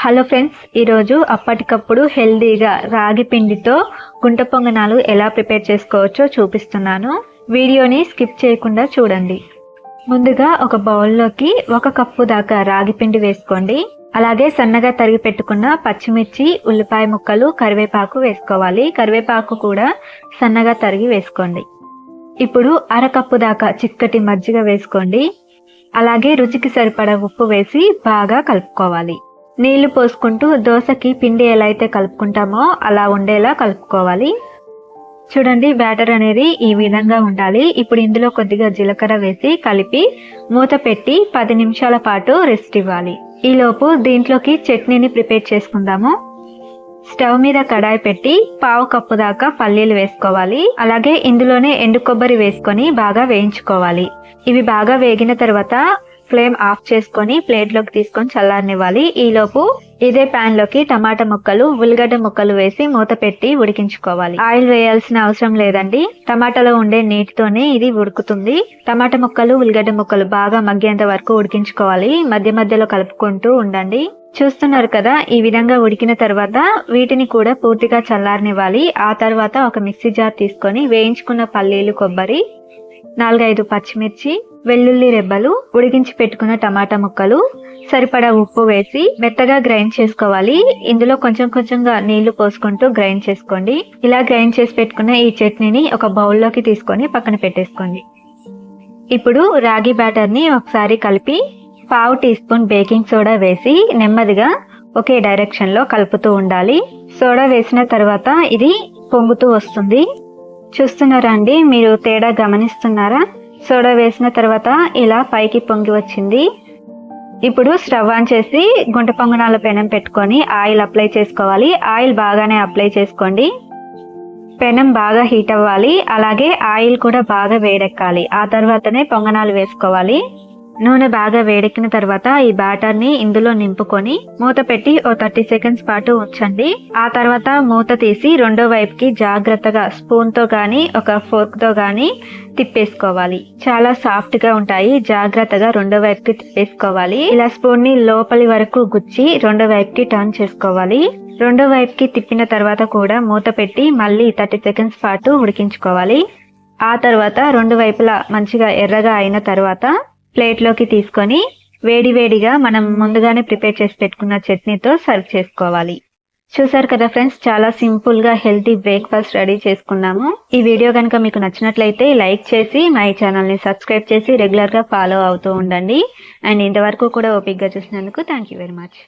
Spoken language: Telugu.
హలో ఫ్రెండ్స్ ఈరోజు అప్పటికప్పుడు హెల్దీగా రాగి పిండితో గుంట పొంగనాలు ఎలా ప్రిపేర్ చేసుకోవచ్చో చూపిస్తున్నాను. వీడియోని స్కిప్ చేయకుండా చూడండి. ముందుగా ఒక బౌల్లోకి ఒక కప్పు దాకా రాగి పిండి వేసుకోండి. అలాగే సన్నగా తరిగి పెట్టుకున్న పచ్చిమిర్చి ఉల్లిపాయ ముక్కలు కరివేపాకు వేసుకోవాలి. కరివేపాకు కూడా సన్నగా తరిగి వేసుకోండి. ఇప్పుడు అరకప్పు దాకా చిక్కటి మజ్జిగ వేసుకోండి. అలాగే రుచికి సరిపడా ఉప్పు వేసి బాగా కలుపుకోవాలి. నీళ్ళు పోసుకుంటూ దోశకి పిండి ఎలా అయితే కలుపుకుంటామో అలా ఉండేలా కలుపుకోవాలి. చూడండి బ్యాటర్ అనేది ఈ విధంగా ఉండాలి. ఇప్పుడు ఇందులో కొద్దిగా జీలకర్ర వేసి కలిపి మూత పెట్టి పది నిమిషాల పాటు రెస్ట్ ఇవ్వాలి. ఈలోపు దీంట్లోకి చట్నీని ప్రిపేర్ చేసుకుందాము. స్టవ్ మీద కడాయి పెట్టి పావు కప్పు దాకా పల్లీలు వేసుకోవాలి. అలాగే ఇందులోనే ఎండు కొబ్బరి వేసుకొని బాగా వేయించుకోవాలి. ఇవి బాగా వేగిన తర్వాత ఫ్లేమ్ ఆఫ్ చేసుకొని ప్లేట్లోకి తీసుకొని చల్లారనివ్వాలి. ఈలోపు ఇదే ప్యాన్లోకి టమాటా ముక్కలు ఉల్లిగడ్డ ముక్కలు వేసి మూత పెట్టి ఉడికించుకోవాలి. ఆయిల్ వేయాల్సిన అవసరం లేదండి. టమాటాలో ఉండే నీటితోనే ఇది ఉడుకుతుంది. టమాటా ముక్కలు ఉల్లిగడ్డ ముక్కలు బాగా మగ్గేంత వరకు ఉడికించుకోవాలి. మధ్య మధ్యలో కలుపుకుంటూ ఉండండి. చూస్తున్నారు కదా ఈ విధంగా ఉడికిన తర్వాత వీటిని కూడా పూర్తిగా చల్లారనివ్వాలి. ఆ తర్వాత ఒక మిక్సీ జార్ తీసుకొని వేయించుకున్న పల్లీలు కొబ్బరి నాలుగైదు పచ్చిమిర్చి వెల్లుల్లి రెబ్బలు ఉడికించి పెట్టుకున్న టమాటా ముక్కలు సరిపడా ఉప్పు వేసి మెత్తగా గ్రైండ్ చేసుకోవాలి. ఇందులో కొంచెం కొంచెంగా నీళ్ళు పోసుకుంటూ గ్రైండ్ చేసుకోండి. ఇలా గ్రైండ్ చేసి పెట్టుకున్న ఈ చట్నీని ఒక బౌల్లోకి తీసుకొని పక్కన పెట్టేసుకోండి. ఇప్పుడు రాగి బ్యాటర్ని ఒకసారి కలిపి పావు టీ స్పూన్ బేకింగ్ సోడా వేసి నెమ్మదిగా ఒకే డైరెక్షన్లో కలుపుతూ ఉండాలి. సోడా వేసిన తర్వాత ఇది పొంగుతూ వస్తుంది. చూస్తున్నారా అండి? మీరు తేడా గమనిస్తున్నారా? సోడా వేసిన తర్వాత ఇలా పైకి పొంగి వచ్చింది. ఇప్పుడు స్టవ్ ఆన్ చేసి గుంట పొంగనాల పెనం పెట్టుకొని ఆయిల్ అప్లై చేసుకోవాలి. ఆయిల్ బాగానే అప్లై చేసుకోండి. పెనం బాగా హీట్ అవ్వాలి. అలాగే ఆయిల్ కూడా బాగా వేడెక్కాలి. ఆ తర్వాతనే పొంగనాలు వేసుకోవాలి. నూనె బాగా వేడెక్కిన తర్వాత ఈ బ్యాటర్ని ఇందులో నింపుకొని మూత పెట్టి ఓ థర్టీ సెకండ్స్ పాటు ఉంచండి. ఆ తర్వాత మూత తీసి రెండో వైపుకి జాగ్రత్తగా స్పూన్తో గాని ఒక ఫోర్క్తో గాని తిప్పేసుకోవాలి. చాలా సాఫ్ట్గా ఉంటాయి. జాగ్రత్తగా రెండో వైపుకి తిప్పేసుకోవాలి. ఇలా స్పూన్ని లోపలి వరకు గుచ్చి రెండో వైపుకి టర్న్ చేసుకోవాలి. రెండో వైపుకి తిప్పిన తర్వాత కూడా మూత పెట్టి మళ్ళీ థర్టీ సెకండ్స్ పాటు ఉడికించుకోవాలి. ఆ తర్వాత రెండు వైపులా మంచిగా ఎర్రగా అయిన తర్వాత ప్లేట్లోకి తీసుకొని వేడి వేడిగా మనం ముందుగానే ప్రిపేర్ చేసి పెట్టుకున్న చట్నీతో సర్వ్ చేసుకోవాలి. చూసారు కదా ఫ్రెండ్స్ చాలా సింపుల్గా హెల్తీ బ్రేక్ఫాస్ట్ రెడీ చేసుకున్నాము. ఈ వీడియో కనుక మీకు నచ్చినట్లయితే లైక్ చేసి మై ఛానల్ని సబ్స్క్రైబ్ చేసి రెగ్యులర్గా ఫాలో అవుతూ ఉండండి. అండ్ ఇంతవరకు కూడా ఓపిక్గా చూసినందుకు థ్యాంక్ యూ వెరీ మచ్.